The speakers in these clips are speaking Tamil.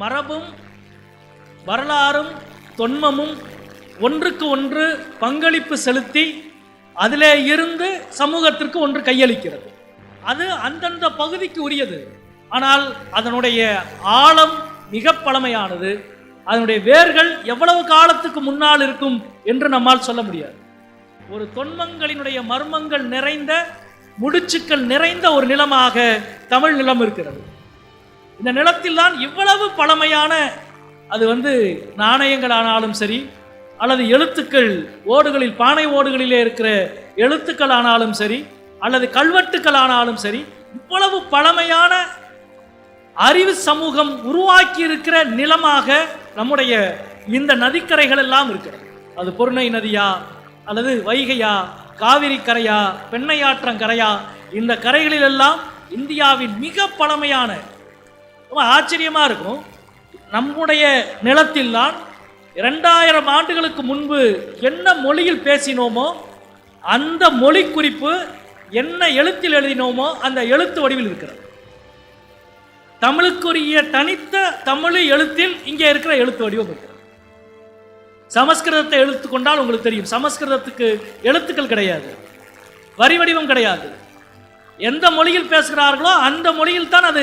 மரபும் வரலாறும் தொன்மமும் ஒன்றுக்கு ஒன்று பங்களிப்பு செலுத்தி அதிலே இருந்து சமூகத்திற்கு ஒன்று கையளிக்கிறது. அது அந்தந்த பகுதிக்கு உரியது. ஆனால் அதனுடைய ஆழம் மிக பழமையானது. அதனுடைய வேர்கள் எவ்வளவு காலத்துக்கு முன்னால் இருக்கும் என்று நம்மால் சொல்ல முடியாது. ஒரு தொன்மங்களினுடைய மர்மங்கள் நிறைந்த முடிச்சுக்கள் நிறைந்த ஒரு நிலமாக தமிழ் நிலம் இருக்கிறது. இந்த நிலத்தில் தான் இவ்வளவு பழமையான அது வந்து நாணயங்கள் ஆனாலும் சரி அல்லது எழுத்துக்கள் ஓடுகளில் பானை ஓடுகளிலே இருக்கிற எழுத்துக்கள் ஆனாலும் சரி அல்லது கல்வெட்டுக்கள் ஆனாலும் சரி இவ்வளவு பழமையான அறிவு சமூகம் உருவாக்கி இருக்கிற நிலமாக நம்முடைய இந்த நதிக்கரைகள் எல்லாம் இருக்கிறது. அது பொருணை நதியா அல்லது வைகையா காவிரி கரையா பெண்ணையாற்றங்கரையா இந்த கரைகளிலெல்லாம் இந்தியாவின் மிக பழமையான ரொம்ப ஆச்சரியமாக இருக்கும். நம்முடைய நிலத்தில் தான் இரண்டாயிரம் ஆண்டுகளுக்கு முன்பு என்ன மொழியில் பேசினோமோ அந்த மொழி குறிப்பு என்ன எழுத்தில் எழுதினோமோ அந்த எழுத்து வடிவில் இருக்கிறது. தமிழுக்குரிய தனித்த தமிழ் எழுத்தில் இங்கே இருக்கிற எழுத்து வடிவம் இருக்கிறது. சமஸ்கிருதத்தை எழுத்து கொண்டால் உங்களுக்கு தெரியும். சமஸ்கிருதத்துக்கு எழுத்துக்கள் கிடையாது. வரி வடிவம் கிடையாது. எந்த மொழியில் பேசுகிறார்களோ அந்த மொழியில் தான் அது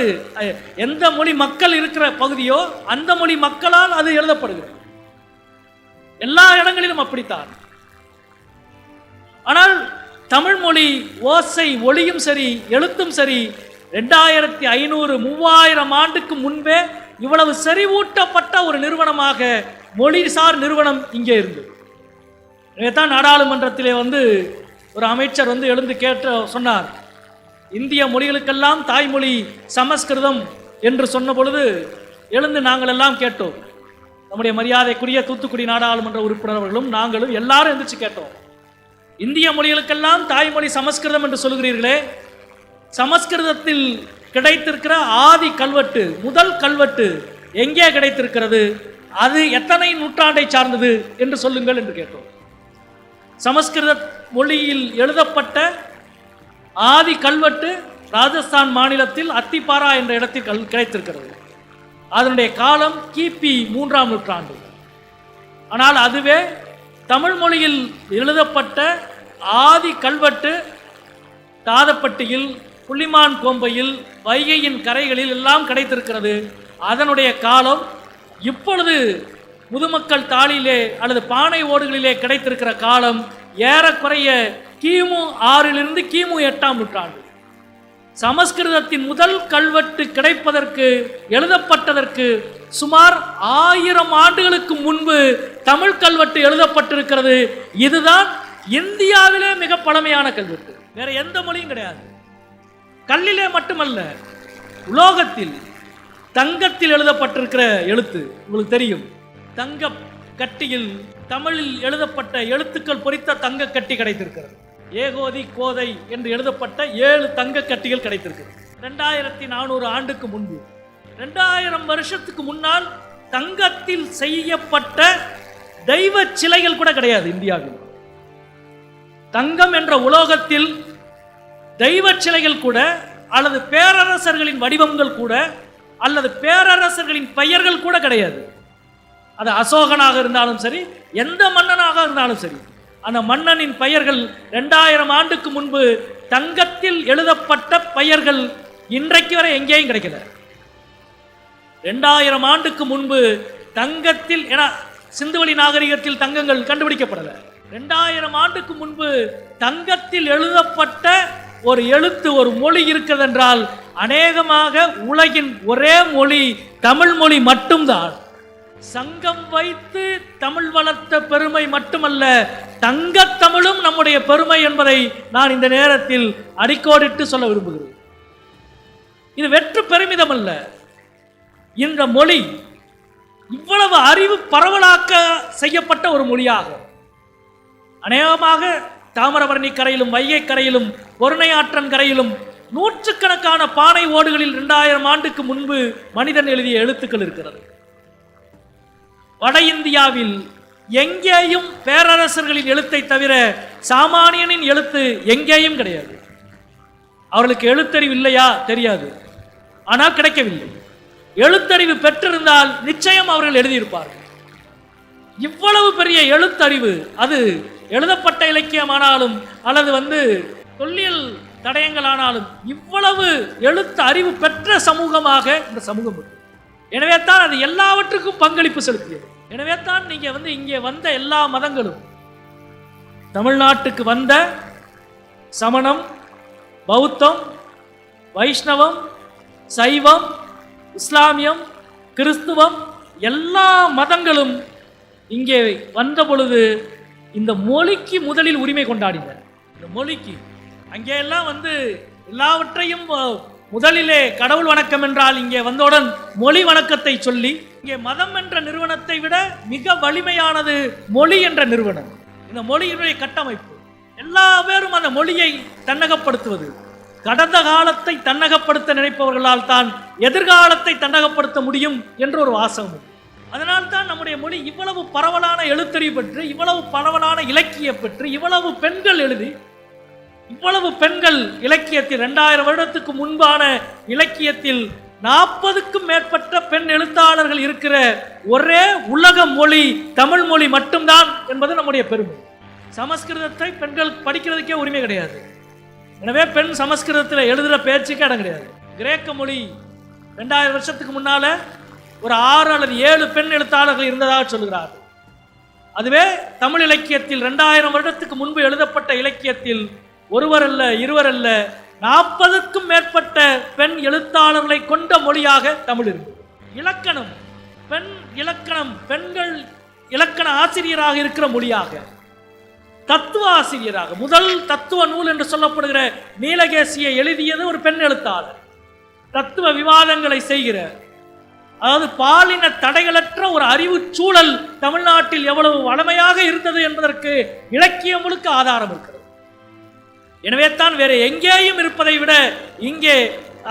எந்த மொழி மக்கள் இருக்கிற பகுதியோ அந்த மொழி மக்களால் அது எழுதப்படுகிறது. எல்லா இடங்களிலும் அப்படித்தான். ஆனால் தமிழ் மொழி ஓசை ஒளியும் சரி எழுத்தும் சரி ரெண்டாயிரத்தி ஐநூறு மூவாயிரம் ஆண்டுக்கு முன்பே இவ்வளவு செறிவூட்டப்பட்ட ஒரு நிறுவனமாக மொழிசார் நிறுவனம் இங்கே இருந்தது. தான் நாடாளுமன்றத்திலே வந்து ஒரு அமைச்சர் வந்து எழுந்து கேட்டு சொன்னார். இந்திய மொழிகளுக்கெல்லாம் தாய்மொழி சமஸ்கிருதம் என்று சொன்ன பொழுது எழுந்து நாங்கள் எல்லாம் கேட்டோம். நம்முடைய மரியாதைக்குரிய தூத்துக்குடி நாடாளுமன்ற உறுப்பினர் அவர்களும் நாங்களும் எல்லாரும் எந்திரிச்சு கேட்டோம். இந்திய மொழிகளுக்கெல்லாம் தாய்மொழி சமஸ்கிருதம் என்று சொல்கிறீர்களே சமஸ்கிருதத்தில் கிடைத்திருக்கிற ஆதி கல்வெட்டு முதல் கல்வெட்டு எங்கே கிடைத்திருக்கிறது? அது எத்தனை நூற்றாண்டை சார்ந்தது என்று சொல்லுங்கள் என்று கேட்டோம். சமஸ்கிருத மொழியில் எழுதப்பட்ட ஆதி கல்வெட்டு ராஜஸ்தான் மாநிலத்தில் அத்திப்பாரா என்ற இடத்தில் கல் கிடைத்திருக்கிறது. அதனுடைய காலம் கிபி மூன்றாம் நூற்றாண்டு. ஆனால் அதுவே தமிழ் மொழியில் எழுதப்பட்ட ஆதி கல்வெட்டு தாதப்பட்டியில் புள்ளிமான் கோம்பையில் வைகையின் கரைகளில் எல்லாம் கிடைத்திருக்கிறது. அதனுடைய காலம் இப்பொழுது முதுமக்கள் தாளிலே அல்லது பானை ஓடுகளிலே கிடைத்திருக்கிற காலம் ஏறக்குறைய கிமு ஆறிலிருந்து கிமு எட்டாம் நூற்றாண்டு. சமஸ்கிருதத்தின் முதல் கல்வெட்டு கிடைப்பதற்கு எழுதப்பட்டதற்கு சுமார் ஆயிரம் ஆண்டுகளுக்கு முன்பு தமிழ் கல்வெட்டு எழுதப்பட்டிருக்கிறது. இதுதான் இந்தியாவிலே மிக பழமையான கல்வெட்டு. வேற எந்த மொழியும் கிடையாது. கல்லிலே மட்டுமல்ல உலோகத்தில் தங்கத்தில் எழுதப்பட்டிருக்கிற எழுத்து உங்களுக்கு தெரியும். தங்க கட்டியில் தமிழில் எழுதப்பட்ட எழுத்துக்கள் பொறித்த தங்க கட்டி கிடைத்திருக்கிறது. ஏகோதி கோதை என்று எழுதப்பட்ட ஏழு தங்க கட்டிகள் கிடைத்திருக்கு. ரெண்டாயிரத்தி நானூறு ஆண்டுக்கு முன்பு. ரெண்டாயிரம் வருஷத்துக்கு முன்னால் தங்கத்தில் செய்யப்பட்ட தெய்வ சிலைகள் கூட கிடையாது இந்தியாவில். தங்கம் என்ற உலோகத்தில் தெய்வ சிலைகள் கூட அல்லது பேரரசர்களின் வடிவங்கள் கூட அல்லது பேரரசர்களின் பெயர்கள் கூட கிடையாது. அது அசோகனாக இருந்தாலும் சரி எந்த மன்னனாக இருந்தாலும் சரி அந்த மன்னனின் பெயர்கள் ரெண்டாயிரம் ஆண்டுக்கு முன்பு தங்கத்தில் எழுதப்பட்ட பெயர்கள் இன்றைக்கு வரை எங்கேயும் கிடைக்கல. ரெண்டாயிரம் ஆண்டுக்கு முன்பு தங்கத்தில் என சிந்துவெளி நாகரிகத்தில் தங்கங்கள் கண்டுபிடிக்கப்படல. ரெண்டாயிரம் ஆண்டுக்கு முன்பு தங்கத்தில் எழுதப்பட்ட ஒரு எழுத்து ஒரு மொழி இருக்கிறதென்றால் அநேகமாக உலகின் ஒரே மொழி தமிழ் மொழி மட்டும்தான். சங்கம் வைத்து தமிழ் வளர்த்த பெருமை மட்டுமல்ல தங்கத் தமிழும் நம்முடைய பெருமை என்பதை நான் இந்த நேரத்தில் அடிக்கோடிட்டு சொல்ல விரும்புகிறேன். இது வெற்று பெருமிதம் அல்ல இந்த மொழி இவ்வளவு அறிவு பரவலாக்க செய்யப்பட்ட ஒரு மொழியாகும். அநேகமாக தாமிரபரணி கரையிலும் வைகை கரையிலும் பொருணை ஆற்றன் கரையிலும் நூற்றுக்கணக்கான பானை ஓடுகளில் இரண்டாயிரம் ஆண்டுக்கு முன்பு மனிதன் எழுதிய எழுத்துக்கள் இருக்கிறது. வட இந்தியாவில் எங்கேயும் பேரரசர்களின் எழுத்தை தவிர சாமானியனின் எழுத்து எங்கேயும் கிடையாது. அவர்களுக்கு எழுத்தறிவு இல்லையா? தெரியாது. ஆனால் கிடைக்கவில்லை. எழுத்தறிவு பெற்றிருந்தால் நிச்சயம் அவர்கள் எழுதியிருப்பார்கள். இவ்வளவு பெரிய எழுத்தறிவு அது எழுதப்பட்ட இலக்கியமானாலும் அல்லது வந்து தொல்லியல் தடயங்களானாலும் இவ்வளவு எழுத்து அறிவு பெற்ற சமூகமாக இந்த சமூகம் எனவே தான் அது எல்லாவற்றுக்கும் பங்களிப்பு செலுத்தியது. எனவே தான் நீங்க வந்து இங்கே வந்த எல்லா மதங்களும் தமிழ்நாட்டுக்கு வந்த சமணம் பௌத்தம் வைஷ்ணவம் சைவம் இஸ்லாமியம் கிறிஸ்துவம் எல்லா மதங்களும் இங்கே வந்த பொழுது இந்த மொழிக்கு முதலில் உரிமை கொண்டாடினர். இந்த மொழிக்கு அங்கே எல்லாம் வந்து எல்லாவற்றையும் முதலிலே கடவுள் வணக்கம் என்றால் இங்கே வந்தவுடன் மொழி வணக்கத்தை சொல்லி இங்கே மதம் என்ற நிறுவனத்தை விட மிக வலிமையானது மொழி என்ற நிறுவனம். இந்த மொழியினுடைய கட்டமைப்பு. எல்லா பேரும் அந்த மொழியை தன்னகப்படுத்துவது. கடந்த காலத்தை தன்னகப்படுத்த நினைப்பவர்களால் தான் எதிர்காலத்தை தன்னகப்படுத்த முடியும் என்ற ஒரு வாசகம் அதனால் தான் நம்முடைய மொழி இவ்வளவு பரவலான எழுத்தறிவு பெற்று இவ்வளவு பரவலான இலக்கியம் பெற்று இவ்வளவு பெண்கள் எழுதி இவ்வளவு பெண்கள் இலக்கியத்தில் ரெண்டாயிரம் வருடத்துக்கு முன்பான இலக்கியத்தில் நாற்பதுக்கும் மேற்பட்ட பெண் எழுத்தாளர்கள் இருக்கிற ஒரே உலக மொழி தமிழ் மொழி மட்டும்தான் என்பது நம்முடைய பெருமை. சமஸ்கிருதத்தை பெண்கள் படிக்கிறதுக்கே உரிமை கிடையாது. எனவே பெண் சமஸ்கிருதத்தில் எழுதுகிற பேச்சுக்கே இடம் கிடையாது. கிரேக்க மொழி ரெண்டாயிரம் வருஷத்துக்கு முன்னால ஒரு ஆறு அல்லது ஏழு பெண் எழுத்தாளர்கள் இருந்ததாக சொல்கிறார்கள் அதுவே தமிழ் இலக்கியத்தில் ரெண்டாயிரம் வருடத்துக்கு முன்பு எழுதப்பட்ட இலக்கியத்தில் ஒருவர் அல்ல இருவர் அல்ல நாற்பதுக்கும் மேற்பட்ட பெண் எழுத்தாளர்களை கொண்ட மொழியாக தமிழ் இருக்கு. இலக்கணம் பெண் இலக்கணம் பெண்கள் இலக்கண ஆசிரியராக இருக்கிற மொழியாக தத்துவ ஆசிரியராக முதல் தத்துவ நூல் என்று சொல்லப்படுகிற நீலகேசியை எழுதியது ஒரு பெண் எழுத்தாளர். தத்துவ விவாதங்களை செய்கிற அதாவது பாலின தடைகளற்ற ஒரு அறிவு சூழல் தமிழ்நாட்டில் எவ்வளவு வளமையாக இருந்தது என்பதற்கு இலக்கியம் முழுக்க ஆதாரம் இருக்கு. எனவே தான் வேற எங்கேயும் இருப்பதை விட இங்கே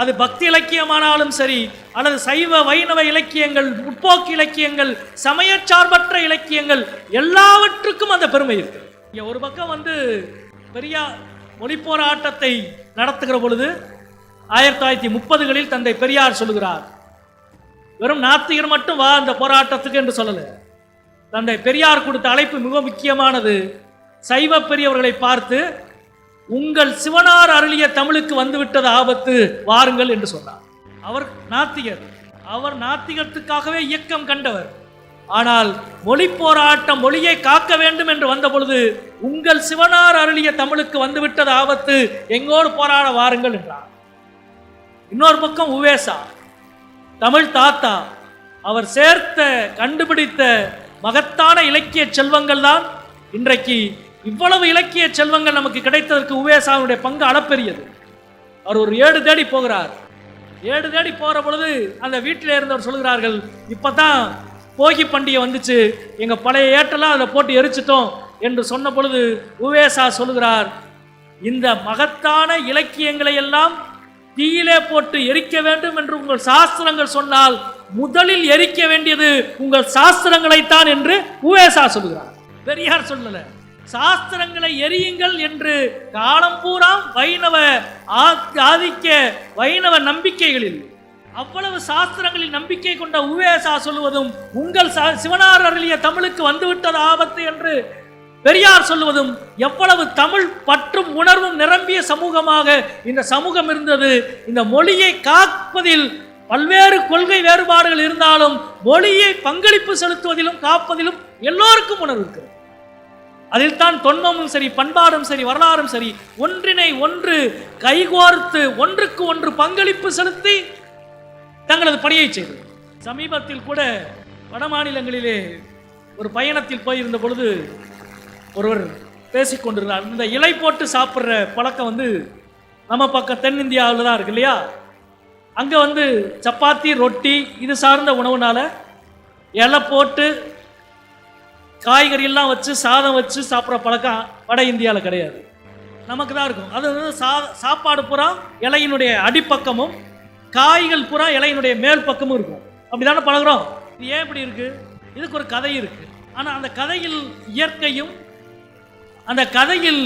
அது பக்தி இலக்கியமானாலும் சரி அல்லது சைவ வைணவ இலக்கியங்கள் முற்போக்கு இலக்கியங்கள் சமய சார்பற்ற இலக்கியங்கள் எல்லாவற்றுக்கும் அந்த பெருமை இருக்கு. இங்கே ஒரு பக்கம் வந்து பெரியார் மொழி போராட்டத்தை நடத்துகிற பொழுது ஆயிரத்தி தொள்ளாயிரத்தி முப்பதுகளில் தந்தை பெரியார் சொல்லுகிறார் வெறும் நாத்திகர் மட்டும் வா அந்த போராட்டத்துக்கு என்று சொல்லலை. தந்தை பெரியார் கொடுத்த அழைப்பு மிக முக்கியமானது. சைவ பெரியவர்களை பார்த்து உங்கள் சிவனார் அருளிய தமிழுக்கு வந்துவிட்டது ஆபத்து வாருங்கள் என்று சொன்னார். அவர் நாத்திகர். அவர் நாத்திகத்துக்காகவே இயக்கம் கண்டவர். ஆனால் மொழி போராட்டம் மொழியை காக்க வேண்டும் என்று வந்த பொழுது உங்கள் சிவனார் அருளிய தமிழுக்கு வந்துவிட்டது ஆபத்து எங்கோடு போராட வாருங்கள் என்றார். இன்னொரு பக்கம் உவேசா. தமிழ் தாத்தா அவர் சேர்த்த கண்டுபிடித்த மகத்தான இலக்கிய செல்வங்கள் தான் இன்றைக்கு இவ்வளவு இலக்கிய செல்வங்கள் நமக்கு கிடைத்ததற்கு உவேசாவுடைய பங்கு அளப்பெரியது. அவர் ஒரு ஏடு தேடி போகிறார். ஏடு தேடி போகிற பொழுது அந்த வீட்டில் இருந்தவர் சொல்கிறார்கள் இப்போ தான் போகி பண்டிகை வந்துச்சு எங்கள் பழைய ஏட்டெல்லாம் அதில் போட்டு எரிச்சிட்டோம் என்று சொன்ன பொழுது உவேசா சொல்கிறார் இந்த மகத்தான இலக்கியங்களை எல்லாம் தீயிலே போட்டு எரிக்க வேண்டும் என்று உங்கள் சாஸ்திரங்கள் சொன்னால் முதலில் எரிக்க வேண்டியது உங்கள் சாஸ்திரங்களைத்தான் என்று உவேசா சொல்கிறார். பெரியார் சொல்லலை. சாஸ்திரங்களை எரியுங்கள் என்று காலம் பூரா வைணவ ஆதிக்க வைணவ நம்பிக்கைகளில். அவ்வளவு சாஸ்திரங்களில் நம்பிக்கை கொண்ட உவேசா சொல்லுவதும் உங்கள் சிவனார் அருளிய தமிழுக்கு வந்துவிட்டது ஆபத்து என்று பெரியார் சொல்லுவதும் எவ்வளவு தமிழ் பற்றும் உணர்வும் நிரம்பிய சமூகமாக இந்த சமூகம் இருந்தது. இந்த மொழியை காப்பதில் பல்வேறு கொள்கை வேறுபாடுகள் இருந்தாலும் மொழியை பங்களிப்பு செலுத்துவதிலும் காப்பதிலும் எல்லோருக்கும் உணர்வு இருக்கிறது. அதில் தான் தொன்மமும் சரி பண்பாடும் சரி வரலாறும் சரி ஒன்றினை ஒன்று கைகோர்த்து ஒன்றுக்கு ஒன்று பங்களிப்பு செலுத்தி தங்களது பணியை செய்தது. சமீபத்தில் கூட வட மாநிலங்களிலே ஒரு பயணத்தில் போயிருந்த பொழுது ஒருவர் பேசிக்கொண்டிருந்தார் இந்த இலை போட்டு சாப்பிட்ற பழக்கம் வந்து நம்ம பக்கம் தென்னிந்தியாவில் தான் இருக்கு இல்லையா? அங்கே வந்து சப்பாத்தி ரொட்டி இது சார்ந்த உணவுனால இலை போட்டு காய்கறி எல்லாம் வச்சு சாதம் வச்சு சாப்பிட்ற பழக்கம் வட இந்தியாவில் கிடையாது. நமக்கு தான் இருக்கும். அது வந்து சா சாப்பாடு புறா இலையினுடைய அடிப்பக்கமும் காய்கள் புறா இலையினுடைய மேல் பக்கமும் இருக்கும். அப்படிதானே பழகுறோம்? இது ஏன் இப்படி இருக்கு? இதுக்கு ஒரு கதை இருக்கு. ஆனால் அந்த கதையில் இயற்கையும் அந்த கதையில்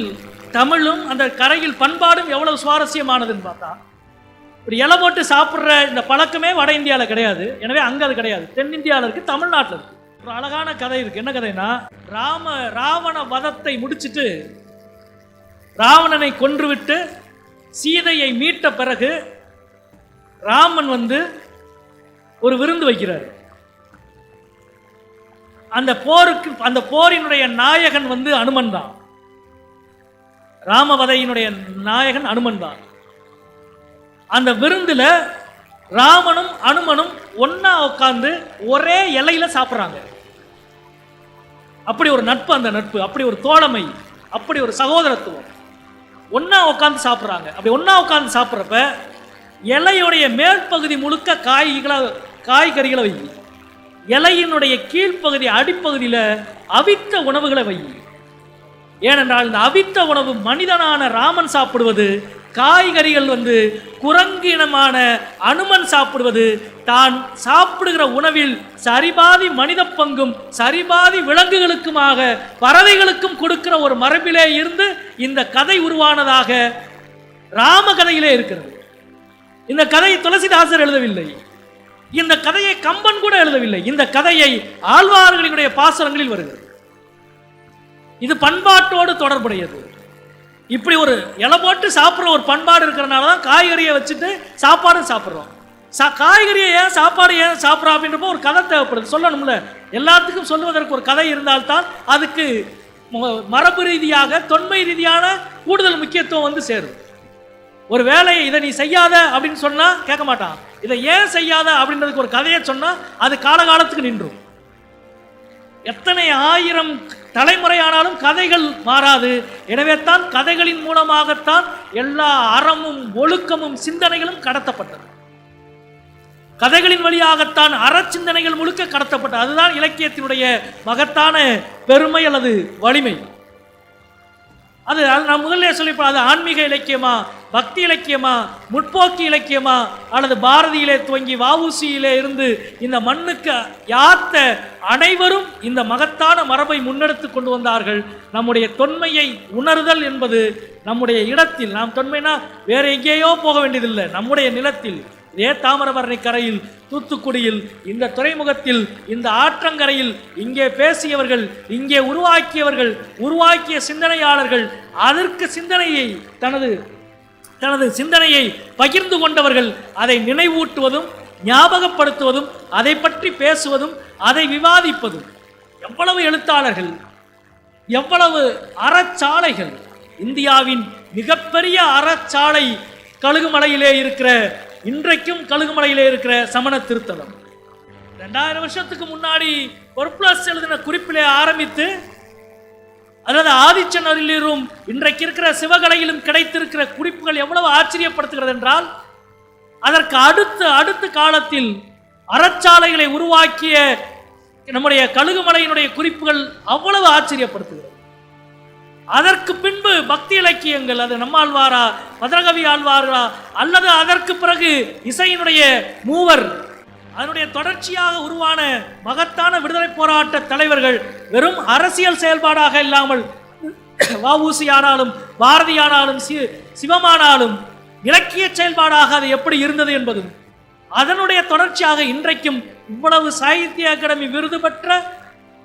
தமிழும் அந்த கரையில் பண்பாடும் எவ்வளவு சுவாரஸ்யமானதுன்னு பார்த்தா ஒரு இலை போட்டு சாப்பிட்ற இந்த பழக்கமே வட இந்தியாவில் கிடையாது. எனவே அங்கே அது கிடையாது. தென்னிந்தியாவில் இருக்கு தமிழ்நாட்டில் இருக்கு. ஒரு அழகான கதை இருக்கு. என்ன கதைனா ராம ராவண வதத்தை முடிச்சிட்டு ராவணனை கொன்றுவிட்டு சீதையை மீட்ட பிறகு ராமன் வந்து ஒரு விருந்து வைக்கிறார். அந்த போருக்கு அந்த போரினுடைய நாயகன் வந்து அனுமன் தான். ராமவதையினுடைய நாயகன் அனுமன் தான். அந்த விருந்துல ராமனும் அனுமனும் ஒன்னா உட்காந்து ஒரே இலையில சாப்பிட்றாங்க. அப்படி ஒரு நட்பு அந்த நட்பு அப்படி ஒரு தோழமை அப்படி ஒரு சகோதரத்துவம். ஒன்றா உட்காந்து சாப்பிட்றாங்க. அப்படி ஒன்றா உட்காந்து சாப்பிட்றப்ப இலையுடைய மேற்பகுதி முழுக்க காய்களை காய்கறிகளை வை. இலையினுடைய கீழ்ப்பகுதி அடிப்பகுதியில் அவித்த உணவுகளை வை. ஏனென்றால் இந்த அவித்த உணவு மனிதனான ராமன் சாப்பிடுவது காய்கறிகள் வந்து குரங்கு இனமான அனுமன் சாப்பிடுவது தான் சாப்பிடுகிற உணவில் சரிபாதி மனித பங்கும் சரிபாதி விலங்குகளுக்குமாக பறவைகளுக்கும் கொடுக்கிற ஒரு மரபிலே இருந்து இந்த கதை உருவானதாக ராம கதையிலே இருக்கிறது. இந்த கதையை துளசிதாசர் எழுதவில்லை. இந்த கதையை கம்பன் கூட எழுதவில்லை. இந்த கதையை ஆழ்வார்களினுடைய பாசனங்களில் வருகிறது. இது பண்பாட்டோடு தொடர்புடையது. இப்படி ஒரு இலை போட்டு சாப்பிட்ற ஒரு பண்பாடு இருக்கிறனால தான் காய்கறியை வச்சுட்டு சாப்பாடு சாப்பிட்றோம். சா காய்கறியை ஏன் சாப்பாடு ஏன் சாப்பிட்றோம் அப்படின்றப்போ ஒரு கதை தேவைப்படுது. சொல்லணும்ல. எல்லாத்துக்கும் சொல்லுவதற்கு ஒரு கதை இருந்தால்தான் அதுக்கு மரபு ரீதியாக தொன்மை ரீதியான கூடுதல் முக்கியத்துவம் வந்து சேரும். ஒரு வேலையை இதை நீ செய்யாத அப்படின்னு சொன்னால் கேட்க மாட்டான். இதை ஏன் செய்யாத அப்படின்றதுக்கு ஒரு கதையை சொன்னால் அது காலகாலத்துக்கு நின்றும். எத்தனை ஆயிரம் தலைமுறையானாலும் கதைகள் மாறாது. எனவே தான் கதைகளின் மூலமாகத்தான் எல்லா அறமும் ஒழுக்கமும் சிந்தனைகளும் கடத்தப்பட்டது. கதைகளின் வழியாகத்தான் அறச்சிந்தனைகள் முழுக்க கடத்தப்பட்டது. அதுதான் இலக்கியத்தினுடைய மகத்தான பெருமை அல்லது வலிமை. அது நான் முதல்ல சொல்லிப்போம் அது ஆன்மீக இலக்கியமா பக்தி இலக்கியமா முற்போக்கு இலக்கியமா அல்லது பாரதியிலே துவங்கி வஉசியிலே இருந்து இந்த மண்ணுக்கு யாத்த அனைவரும் இந்த மகத்தான மரபை முன்னெடுத்து கொண்டு வந்தார்கள். நம்முடைய தொன்மையை உணர்தல் என்பது நம்முடைய இடத்தில் நாம் தொன்மைனா வேற எங்கேயோ போக வேண்டியதில்லை நம்முடைய நிலத்தில். ஏ தாமிரபரணி கரையில் தூத்துக்குடியில் இந்த துறைமுகத்தில் இந்த ஆற்றங்கரையில் இங்கே பேசியவர்கள் இங்கே உருவாக்கியவர்கள் உருவாக்கிய சிந்தனையாளர்கள் அதற்கு சிந்தனையை தனது தனது சிந்தனையை பகிர்ந்து கொண்டவர்கள் அதை நினைவூட்டுவதும் ஞாபகப்படுத்துவதும் அதை பற்றி பேசுவதும் அதை விவாதிப்பதும். எவ்வளவு எழுத்தாளர்கள் எவ்வளவு அறச்சாலைகள் இந்தியாவின் மிகப்பெரிய அறச்சாலை கழுகுமலையிலே இருக்கிற இன்றைக்கும் கழுகுமலையில் இருக்கிற சமண திருத்தலம். ரெண்டாயிரம் வருஷத்துக்கு முன்னாடி பொர்ப்ளஸ் எழுதின குறிப்பிலே ஆரம்பித்து அதாவது ஆதிச்சநரிலும் இன்றைக்கு இருக்கிற சிவகலையிலும் கிடைத்திருக்கிற குறிப்புகள் எவ்வளவு ஆச்சரியப்படுத்துகிறது என்றால் அதற்கு அடுத்த அடுத்த காலத்தில் அறச்சாலைகளை உருவாக்கிய நம்முடைய கழுகுமலையினுடைய குறிப்புகள் அவ்வளவு ஆச்சரியப்படுத்துகிறது. அதற்கு பின்பு பக்தி இலக்கியங்கள் அது நம்மாழ்வாரா மதுரகவி ஆழ்வார்களா அல்லது அதற்கு பிறகு இசையினுடைய மூவர் அதனுடைய தொடர்ச்சியாக உருவான மகத்தான விடுதலை போராட்ட தலைவர்கள் வெறும் அரசியல் செயல்பாடாக இல்லாமல் வஉசி ஆனாலும் பாரதி ஆனாலும் சி- சிவமானாலும் இலக்கிய செயல்பாடாக அது எப்படி இருந்தது என்பதும் அதனுடைய தொடர்ச்சியாக இன்றைக்கும் இவ்வளவு சாகித்ய அகாடமி விருது பெற்ற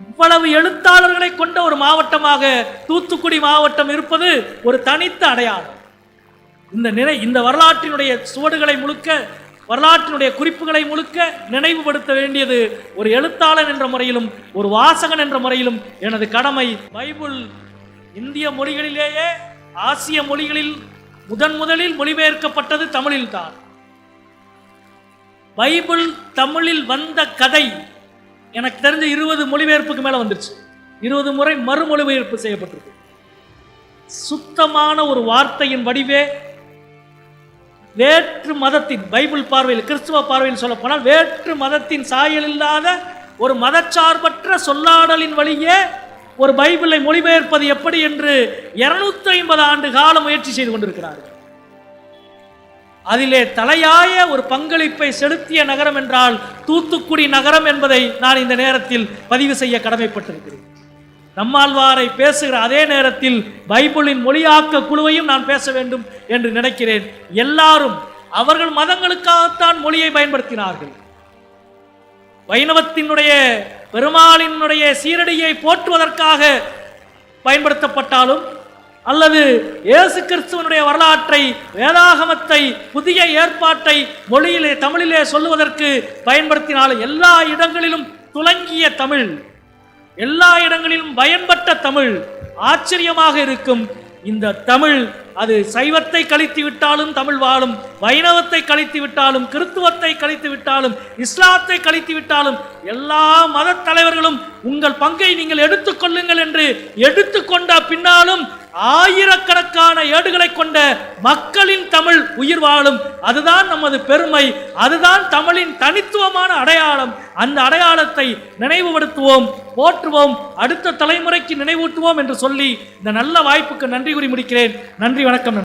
இவ்வளவு எழுத்தாளர்களை கொண்ட ஒரு மாவட்டமாக தூத்துக்குடி மாவட்டம் இருப்பது ஒரு தனித்த அடையாளம். இந்த நினை இந்த வரலாற்றினுடைய சுவடுகளை முழுக்க வரலாற்றினுடைய குறிப்புகளை முழுக்க நினைவுபடுத்த வேண்டியது ஒரு எழுத்தாளன் என்ற முறையிலும் ஒரு வாசகன் என்ற முறையிலும் எனது கடமை. பைபிள் இந்திய மொழிகளிலேயே ஆசிய மொழிகளில் முதன் முதலில் மொழிபெயர்க்கப்பட்டது தமிழில்தான். பைபிள் தமிழில் வந்த கதை எனக்கு தெரிஞ்ச இருபது மொழிபெயர்ப்புக்கு மேலே வந்துருச்சு. இருபது முறை மறுமொழிபெயர்ப்பு செய்யப்பட்டிருக்கு. சுத்தமான ஒரு வார்த்தையின் வடிவே வேற்று மதத்தின் பைபிள் பார்வையில் கிறிஸ்துவ பார்வையில் சொல்லப்போனால் வேற்று மதத்தின் சாயல் இல்லாத ஒரு மதச்சார்பற்ற சொல்லாடலின் வழியே ஒரு பைபிளை மொழிபெயர்ப்பது எப்படி என்று இருநூத்தி ஐம்பது ஆண்டு கால முயற்சி செய்து கொண்டிருக்கிறார்கள். அதிலே தலையாய ஒரு பங்களிப்பை செலுத்திய நகரம் என்றால் தூத்துக்குடி நகரம் என்பதை நான் இந்த நேரத்தில் பதிவு செய்ய கடமைப்பட்டிருக்கிறேன். நம்மாழ்வாரை பேசுகிற அதே நேரத்தில் பைபிளின் மொழியாக்க குழுவையும் நான் பேச வேண்டும் என்று நினைக்கிறேன். எல்லாரும் அவர்கள் மதங்களுக்காகத்தான் மொழியை பயன்படுத்தினார்கள். வைணவத்தினுடைய பெருமாளினுடைய சீரடியை போற்றுவதற்காக பயன்படுத்தப்பட்டாலும் அல்லது இயேசு கிறிஸ்துவனுடைய வரலாற்றை வேதாகமத்தை புதிய ஏற்பாட்டை மொழியிலே தமிழிலே சொல்லுவதற்கு பயன்படுத்தினால் எல்லா இடங்களிலும் துலங்கிய தமிழ் எல்லா இடங்களிலும் பயன்பட்ட தமிழ் ஆச்சரியமாக இருக்கும். இந்த தமிழ் அது சைவத்தை கழித்து விட்டாலும் தமிழ் வாழும் வைணவத்தை கழித்து விட்டாலும் கிறித்துவத்தை கழித்து விட்டாலும் இஸ்லாத்தை கழித்து விட்டாலும் எல்லா மத தலைவர்களும் உங்கள் பங்கை நீங்கள் எடுத்துக்கொள்ளுங்கள் என்று எடுத்துக்கொண்ட பின்னாலும் ஆயிரக்கணக்கான ஏடுகளை கொண்ட மக்களின் தமிழ் உயிர் வாழும். அதுதான் நமது பெருமை. அதுதான் தமிழின் தனித்துவமான அடையாளம். அந்த அடையாளத்தை நினைவுபடுத்துவோம் போற்றுவோம் அடுத்த தலைமுறைக்கு நினைவூட்டுவோம் என்று சொல்லி இந்த நல்ல வாய்ப்புக்கு நன்றி கூறி முடிக்கிறேன். நன்றி வணக்கம்